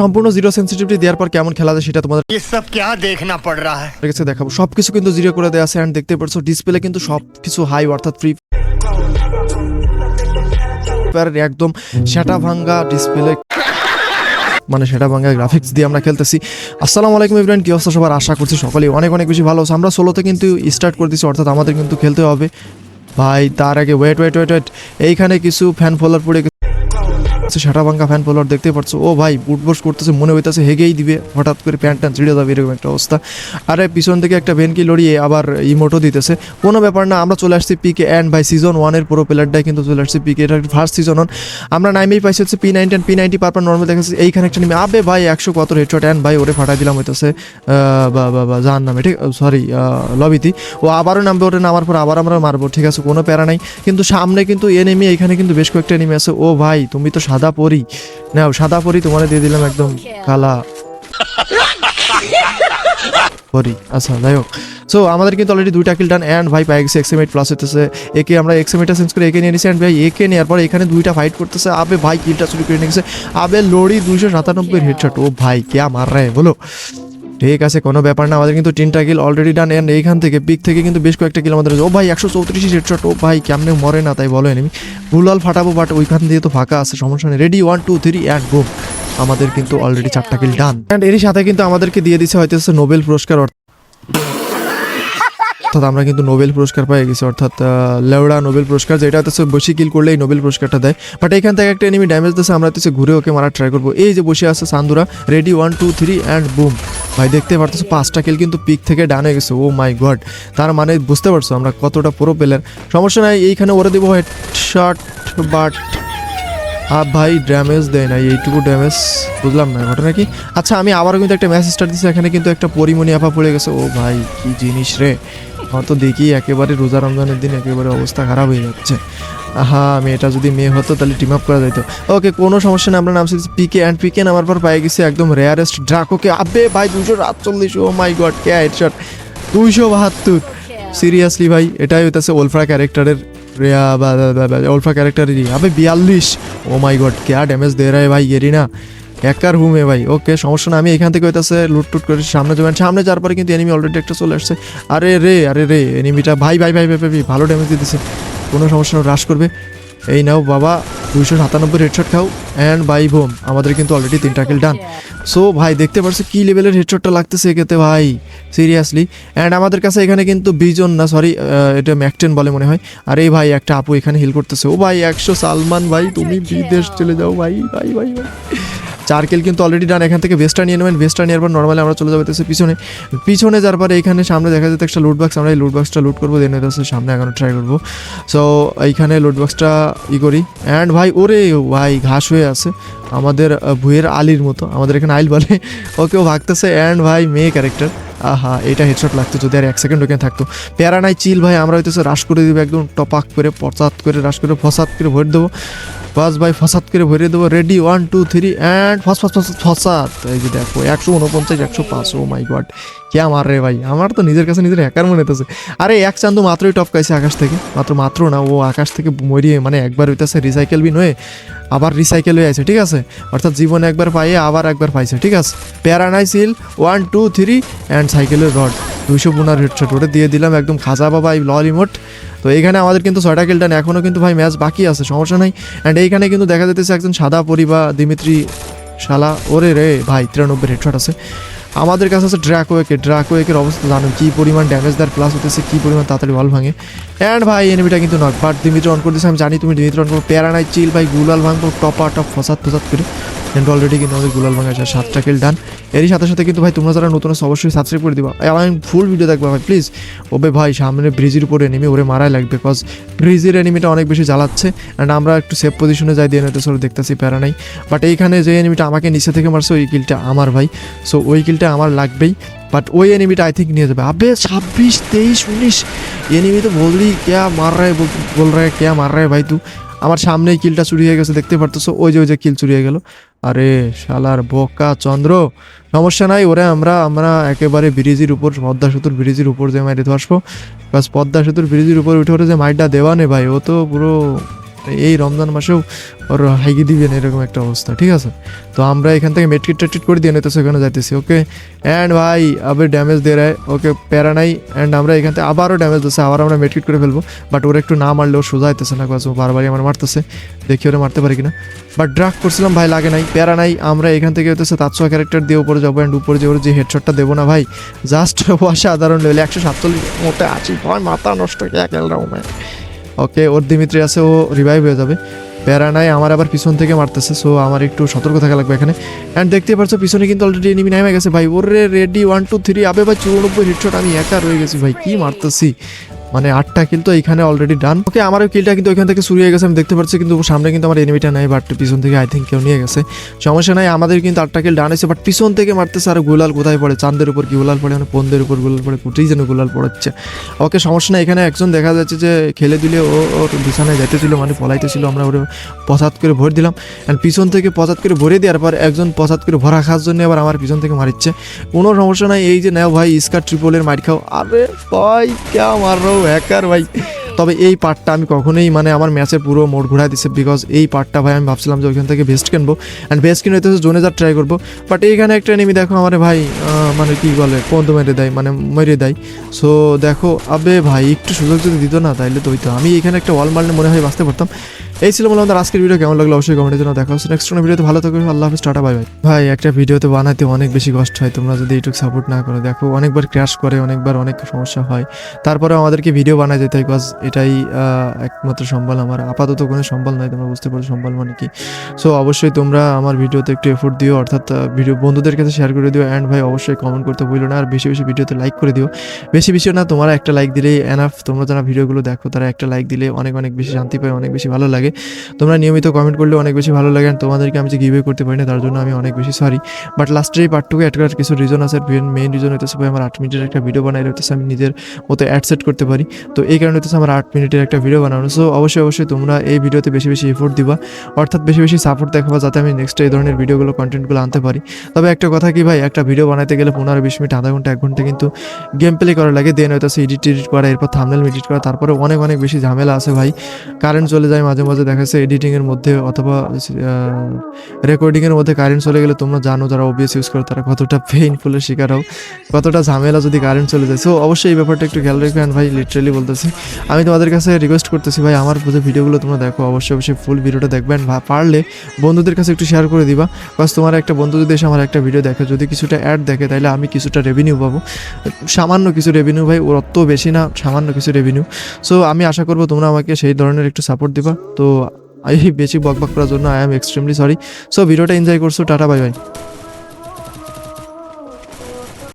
সম্পূর্ণ zero sensitivity দেওয়ার পর কেমন খেলা যায় সেটা তোমাদের সব দেখনা পড় রা দেখাবো। সবকিছু কিন্তু জিরো করে দেওয়া আছে দেখতে পারছ ডিসপ্লে কিন্তু সবকিছু হাই অর্থাৎ ফ্রি একদম সেটা ভাঙ্গা ডিসপ্লে মানে সেটা ভাঙ্গা গ্রাফিক্স দিয়ে আমরা খেলতেছি। আসসালামু আলাইকুম ইব্রাহিম কী অবস্থা সবার? আশা করছি সকলেই অনেক অনেক বেশি ভালো আমরা সোলোতে কিন্তু স্টার্ট করে দিচ্ছি অর্থাৎ আমাদের কিন্তু খেলতে হবে। ভাই তার আগে ওয়েট ওয়েট ওয়েট ওয়েট এইখানে কিছু ফ্যান ফলোয়ার পড়ে সেটা ভাঙ্গা ফ্যান ফলোয়ার দেখতে পাচ্ছ ও ভাই বুটবস করতেছে, মনে হইতেছে হেগেই দিবে। হঠাৎ করে প্যান্ট ট্যান্ট ছিঁড়ে যাবে, এরকম একটা অবস্থা। আরে, পিছন থেকে একটা ভেনকি লড়িয়ে আবার ইমোটো দিতেছে। কোনো ব্যাপার না, আমরা চলে আসছি পিকে অ্যান্ড ভাই সিজন ওয়ানের পুরো প্লেয়ারটাই কিন্তু চলে আসছি পিকে এটা ফার্স্ট সিজন ওয়ান আমরা নাইমেই পাইছি হচ্ছে পি নাইনটি পি নাইনটি পারপার নর্মাল দেখাচ্ছি, এইখানে একটা নেমে, আবে ভাই, একশো কত হেডশট অ্যান্ড ভাই, ওরে ফাটাই দিলাম হইতেছে বা বা নামে, ঠিক সরি লবিতি। ও আবারও নামবে ওটা নামার পর আবার আমরা মারবো, ঠিক আছে, কোনো প্যারা নাই। কিন্তু সামনে কিন্তু এনিমি এখানে কিন্তু বেশ কয়েকটা এনিমি আছে। ও ভাই, তুমি তো সাদা পরি। না সাদা পরি তোমার দিয়ে দিলাম একদম কালা পরি। আচ্ছা যাই হোক। সো আমাদের কিন্তু অলরেডি দুইটা কিল ডান অ্যান্ড ভাই পাই গেছে এক্সেমেট প্লাস হতেছে একে আমরা এক্সএমএটা চেঞ্জ করে একে নিয়ে নিয়েছি অ্যান্ড ভাই, একে নেওয়ার পর এখানে দুইটা ফাইট করতেছে। আবে ভাই কিলটা চুরি করে নিয়েছে আবে লড়ি দুইশো সাতানব্বই হেডশট ও ভাই, কে মার রে? বলো। ঠিক আছে, কোনো ব্যাপার না। আমাদের কিন্তু তিনটা কিল অলরেডি ডান এন্ড এইখান থেকে পিক থেকে কিন্তু বেশ কয়েকটা কিল আমাদের ও ভাই, একশো চৌত্রিশ হেডশট ও ভাই, কেমনে মরে না, তাই বলো এনিমি গুলাল ফাটাবো বাট ওইখান দিয়ে তো ফাঁকা আছে, সমস্যা নেই। Ready one two three and boom আমাদের কিন্তু অলরেডি চারটা কিল ডান অ্যান্ড এরই সাথে কিন্তু আমাদেরকে দিয়ে দিচ্ছে হয়তো নোবেল পুরস্কার অর্থাৎ আমরা কিন্তু নোবেল পুরস্কার পেয়ে গেছি, অর্থাৎ লেওড়া নোবেল পুরস্কার যেটা হচ্ছে বেশি কিল করলেই নোবেল পুরস্কারটা দেয়। বাট এখান থেকে একটা এনিমি ড্যামেজ দিচ্ছে আমরা হচ্ছে ঘুরে ওকে মারা ট্রাই করব। এই যে বসে আছে সান্দুরা ready one two three and boom ভাই, দেখতে পারতেছো, পাঁচটা কিল কিন্তু পিক থেকে ডান হয়ে গেছে। ও মাই গড তার মানে বুঝতে পারছ আমরা কতটা পুরো প্লেয়ার সমস্যা নাই, এইখানে ওরে দেবো হেড শট বাট আপ ভাই ড্যামেজ দেয় না এইটুকু ড্যামেজ বুঝলাম না, ঘটনা কি? আচ্ছা আমি আবারও কিন্তু একটা ম্যাচ স্টার্ট দিচ্ছি এখানে কিন্তু একটা পরিমণি আপা পড়ে গেছে। ও ভাই, কি জিনিস রে? আমার তো দেখি একেবারে রোজা রমজানের দিন একেবারে অবস্থা খারাপ হয়ে যাচ্ছে। আহা আমি এটা যদি মেয়ে হতো তাহলে টিম আপ করা যেত। ওকে কোনো সমস্যা নেই আমরা নামছি পিকে অ্যান্ড পিকে নামার পর পেয়ে গেছি একদম রেয়ারেস্ট ড্রাক ড্রাকোকে আবে ভাই দুশো আটচল্লিশ ও মাই গড কে হেডশট দুইশো বাহাত্তর। সিরিয়াসলি ভাই এটাই হইতেছে ওলফ্রা ক্যারেক্টারের রেয়া বা ওলফ্রা ক্যারেক্টারেরই আবে বিয়াল্লিশ। ও মাই গড কে ড্যামেজ দে রে ভাই এরি না একার হুমে ভাই। ওকে, সমস্যা না আমি এখান থেকে হইতাছে লুট টুট করে সামনে যাবেন। সামনে যাওয়ার পরে কিন্তু এনিমি অলরেডি একটা চলে আসছে। আরে রে আরে রে এনিমিটা ভাই ভাই ভাই ভাই ভাই ভালো ড্যামেজ দিতেছে। কোনো সমস্যা না রাশ করবে। এই নাও বাবা, দুইশো সাতানব্বই হেডশট খাও অ্যান্ড বাই বোম আমাদের কিন্তু অলরেডি তিনটা কিল ডান সো ভাই, দেখতে পারছ কী লেভেলের হেডশটটা লাগতেছে এক্ষেত্রে ভাই? সিরিয়াসলি অ্যান্ড আমাদের কাছে এখানে কিন্তু বিজন না সরি এটা ম্যাকটেন বলে মনে হয়। আর এই ভাই, একটা আপু এখানে হিল করতেছে। ও ভাই, একশো সালমান ভাই, তুমি বিদেশ চলে যাও, ভাই ভাই ভাই ভাই। চার কিল কিন্তু অলরেডি ডান এখান থেকে ভেস্টটা নিয়ে নেবেন। ভেস্টটা নেওয়ার পর নর্মালি আমরা চলে যাব পিছনে। পিছনে যাওয়ার পরে এখানে সামনে দেখা যাচ্ছে একটা লুট বক্স আমরা এই লুট বক্সটা লুট করব দেন হচ্ছে সামনে এখনও ট্রাই করব। সো এইখানে লুট বক্সটা ই করি। অ্যান্ড ভাই, ওরে ভাই, ঘাস হয়ে আছে। আমাদের ভুঁয়ের আলির মতো। আমাদের এখানে আইল বলে। ওকেও ভাগতেছে। অ্যান্ড ভাই, মেয়ে ক্যারেক্টার আহা, এটা হেডশট লাগতো। যদি আর এক সেকেন্ড ওখানে থাকতো। প্যারা নাই চিল ভাই। আমরা হইতেছে রাশ করে দিব একদম টপাক করে, পচাত করে রাশ করে, ফসাত করে ভরে দেবো। বাস ভাই ফসাদ করে ভরে দেবো। Ready one two three and ফসফাস ফসাদ ফস এই যে দেখো, একশো উনপঞ্চাশ, একশো পাঁচ ও মাই গড কে আমার রে ভাই? আমার তো নিজের কাছে নিজের হ্যাকার মনে হতেছে আরে, এক চান্দু মাত্রই টপ টপকাইছে আকাশ থেকে। মাত্র মাত্র না, ও আকাশ থেকে মরিয়ে মানে একবার হইতেছে রিসাইকেল বিন হয়ে, আবার রিসাইকেল হয়ে আছে ঠিক আছে? অর্থাৎ জীবনে একবার পাইয়ে, আবার একবার পাইছে, ঠিক আছে? প্যারানাই সিল ওয়ান টু থ্রি অ্যান্ড সাইকেলের রড দুইশো বোনার হেডশট ওটা দিয়ে দিলাম, একদম খাজা বাবা, এই লল ইমোট তো এইখানে আমাদের কিন্তু ছয়টা কিল ডান এখনও কিন্তু ভাই ম্যাচ বাকি আছে, সমস্যা নাই। অ্যান্ড এইখানে কিন্তু দেখা যেতেছে একজন সাদা পরিবা দিমিত্রি শালা। ওরে রে ভাই, তিরানব্বই হেডশট আছে। আমাদের কাছে আছে ড্রাকোয়েকে ড্রাকোয়েকের অবস্থা জানেন কী পরিমাণ ড্যামেজ দেওয়ার প্লাস হতেছে, কী পরিমাণ তাড়াতাড়ি বল ভাঙে। অ্যান্ড ভাই এনিমিটা কিন্তু নক বাট দিমিত্র অন করতেছে আমি জানি তুমি দিমিত্র অন করো, প্যারা নাই চিল ভাই, গুলাল ভাঙবো, টপা টপ ফসাদ ফসাদ করে। অ্যান্ড অলরেডি কিন্তু আমাদের গুলাল ভাঙা সাতটা কিল ডান এরই সাথে সাথে কিন্তু ভাই তোমরা যারা নতুন আছো, অবশ্যই সাবস্ক্রাইব করে দিবা। আমি ফুল ভিডিও দেখব ভাই প্লিজ ওবে ভাই, সামনে ব্রিজের উপরে এনিমি ওরে মারাই লাগবে বিকজ ব্রিজের এনিমিটা অনেক বেশি জ্বালাচ্ছে। অ্যান্ড আমরা একটু সেফ পজিশনে যাই, দিয়ে সর দেখতেছি, প্যারা নাই। বাট এইখানে যে এনিমিটা আমাকে নিচে থেকে মারছে, ওই কিলটা আমার ভাই। সো ওই কিলটা আমার লাগবেই। বাট ওই এনিমিটা আই থিঙ্ক নিয়ে যাবে। আবে, ছাব্বিশ, তেইশ, উনিশ। এনিমি তো বললি, ক্যা মার রে, বল রে, ক্যা মার রে ভাই তু। আমার সামনেই কিলটা চুরি হয়ে গেছে, দেখতে পারতেছো? ওই যে ওই যে কিল চুরি হয়ে গেল। আরে শালার বোকা চন্দ্র, সমস্যা নাই, ওরে আমরা আমরা একেবারে ব্রিজের উপর, পদ্মা সেতুর ব্রিজের উপর যে মাইরে আসব বাস পদ্মা সেতুর ব্রিজের উপর উঠে ওরে যে মাইটটা দেওয়া নে ভাই, ও তো পুরো এই রমজান মাসেও ওর হাইগি দিবেন, এরকম একটা অবস্থা, ঠিক আছে? তো আমরা এখান থেকে মেট্রিক টেট্রিট করে দিয়ে নিতেছে ওখানে যাইতেছি, ওকে? অ্যান্ড ভাই, আবার ড্যামেজ দিয়ে রায়, ওকে প্যারা নাই অ্যান্ড আমরা এখান থেকে আবারও ড্যামেজ দিচ্ছে আবার আমরা মেট্রিক করে ফেলব বাট ওর একটু না মারলে ও সোজা হইতেছে না, কাজ ও বারবারই আমার মারতেছে, দেখি ওরা মারতে পারি কিনা। বাট ড্রাগ করছিলাম, ভাই, লাগে নাই, প্যারা নাই, আমরা এখান থেকে হইতেছে তাৎসা ক্যারেক্টার দিয়ে উপরে যাব অ্যান্ড উপরে যে ওর যে হেডশটটা দেবো না, ভাই জাস্ট অসাধারণ লেভেল একশো সাতচল্লিশ মতো আছি ভয়, মাথা নষ্ট, কে খেল রাউমে ওকে ওর দিমিত্রি আছে ও রিভাইভ হয়ে যাবে। প্যারা নাই, আমার আবার পিছন থেকে মারতেছে সো আমার একটু সতর্ক থাকা লাগবে এখানে। অ্যান্ড দেখতে পাচ্ছ পিছনে কিন্তু অলরেডি এনিমি নেমে গেছে। ভাই, ওরে রেডি ওয়ান টু থ্রি আবে ভাই, চুরানব্বই হেডশট আমি একা রয়ে গেছি। ভাই, কী মারতেছি? মানে আটটা কিল তো এইখানে অলরেডি ডান ওকে আমার কিলটা কিন্তু ওইখান থেকে শুরু হয়ে গেছে, আমি দেখতে পাচ্ছি কিন্তু সামনে কিন্তু আমার এনিমিটা নাই বাট পিছন থেকে আই থিঙ্ক কেউ নিয়ে গেছে। সমস্যা নাই, আমাদের কিন্তু আটটা কিল ডান হয়েছে বাট পিছন থেকে মারতেছে আর গুলাল কোথায় পড়ে, চাঁদের উপর কি গুলাল পড়ে মানে পন্দের উপর গুলাল পড়ে কুটেই যেন গুলাল পড়াচ্ছে ওকে সমস্যা নাই, এখানে একজন দেখা যাচ্ছে যে খেলে দিলে ও ওর বিছানায় যাইতেছিল মানে পলাইতেছিল, আমরা ওরে পচাত করে ভরে দিলাম। অ্যান্ড পিছন থেকে পচাত করে ভরে দেওয়ার পর একজন পচাত করে ভরা খাওয়ার জন্য আবার আমার পিছন থেকে মারিচ্ছে। কোনো সমস্যা নাই, এই যে নেও ভাই ইস্কার ট্রিপলের মার খাও। আরে ভাই, কে মার হ্যাকার ভাই। তবে এই পার্টটা আমি কখনোই মানে আমার ম্যাচের পুরো মোড় ঘুরাই দিচ্ছে বিকজ এই পার্টটা ভাই আমি ভাবছিলাম যে ওইখান থেকে ভেস্ট কিনবো। অ্যান্ড বেস্ট কিনে হইতেছে জোনে যার ট্রাই করব। বাট এইখানে একটা এনিমি দেখো আমার ভাই মানে কি বলে, পন্দ মেরে দেয় মানে মেরে দেয়। সো দেখো, আবে ভাই, একটু সুযোগ যদি দিত না তাইলে তো হইতো। আমি এখানে একটা ওয়াল মারলে মনে হয় বাঁচতে পারতাম। এই ছিল বলে আমাদের আজকের ভিডিও কেমন লাগল অবশ্যই কমেন্টের জন্য দেখা হচ্ছে নেক্সট কোনো ভিডিওতে ভালো থাকবে আল্লাহ হাফিজ, টাটা বাই ভাই, একটা ভিডিওতে বানাতে অনেক বেশি কষ্ট হয়। তোমরা যদি এইটুকু সাপোর্ট না করো, দেখো, অনেকবার ক্র্যাশ করে, অনেকবার অনেক সমস্যা হয়। তারপরে আমাদেরকে ভিডিও বানায় যেতে হয় বিকজ এটাই একমাত্র সম্বল আমার। আপাতত কোনো সম্বল নয়, তোমরা বুঝতে পারো সম্বল মানে কি। সো অবশ্যই তোমরা আমার ভিডিওতে একটু এফোর্ট দিও, অর্থাৎ ভিডিও বন্ধুদের কাছে শেয়ার করে দিও। অ্যান্ড ভাই, অবশ্যই কমেন্ট করতে ভুলো না, আর বেশি বেশি ভিডিওতে লাইক করে দিও। বেশি বেশি না, তোমরা একটা লাইক দিলেই এনাফ তোমরা যারা ভিডিওগুলো দেখো, তারা একটা লাইক দিলে অনেক অনেক বেশি শান্তি পায়, অনেক বেশি ভালো লাগে। তোমরা নিয়মিত কমেন্ট করলে অনেক বেশি ভালো লাগে, and তোমাদেরকে আমি যে গিভে করতে পারি না, তার জন্য আমি অনেক বেশি সরি বাট লাস্টের এই পার্টটুকু অ্যাড করার কিছু রিজন আছে মেইন রিজন হইতেছে ভাই আমার আট মিনিটের একটা ভিডিও বানাই হইতেছে আমি নিজের মতো অ্যাড সেট করতে পারি। তো এই কারণে হচ্ছে আমার আট মিনিটের একটা ভিডিও বানানো। সো অবশ্যই অবশ্যই তোমরা এই ভিডিওতে বেশি বেশি এফোর্ট দিবা। অর্থাৎ বেশি বেশি সাপোর্ট দেখাবা যাতে আমি নেক্সট এই ধরনের ভিডিওগুলো কন্টেন্টগুলো আনতে পারি। তবে একটা কথা কি ভাই, একটা ভিডিও বানাতে গেলে পনেরো, বিশ মিনিট, আধা ঘণ্টা, এক ঘণ্টা কিন্তু গেম প্লে করা লাগে। দেন হয়তো এডিট টেডিট করা, এরপর থামনেল এডিট করা তারপরে অনেক অনেক বেশি ঝামেলা আছে ভাই। কারেন্ট চলে যায় মাঝে মাঝে। দেখা যাচ্ছে এডিটিংয়ের মধ্যে অথবা রেকর্ডিংয়ের মধ্যে কারেন্ট চলে গেলে তোমরা জানো যারা ওবিএস ইউজ করো তারা কতটা পেইনফুলের শিকার হও, কতটা ঝামেলা যদি কারেন্ট চলে যায়। সো অবশ্যই এই ব্যাপারটা একটু খেয়াল রাখবেন ভাই লিটারেলি বলতেছি। আমি তোমাদের কাছে রিকোয়েস্ট করতেছি ভাই, আমার যে ভিডিওগুলো তোমরা দেখো, অবশ্যই অবশ্যই ফুল ভিডিওটা দেখবেন পারলে বন্ধুদের কাছে একটু শেয়ার করে দিবা। বাস তোমার একটা বন্ধু যদি এসে আমার একটা ভিডিও দেখে, যদি কিছুটা অ্যাড দেখে তাহলে আমি কিছুটা রেভিনিউ পাবো। সামান্য কিছু রেভিনিউ ভাই, ওর অত বেশি না, সামান্য কিছু রেভিনিউ সো আমি আশা করব তোমরা আমাকে সেই ধরনের একটু সাপোর্ট দিবা। তো এই বেশি বক বক করার জন্য I am extremely sorry so ভিডিওটা এনজয় করছ, টাটা বাই বাই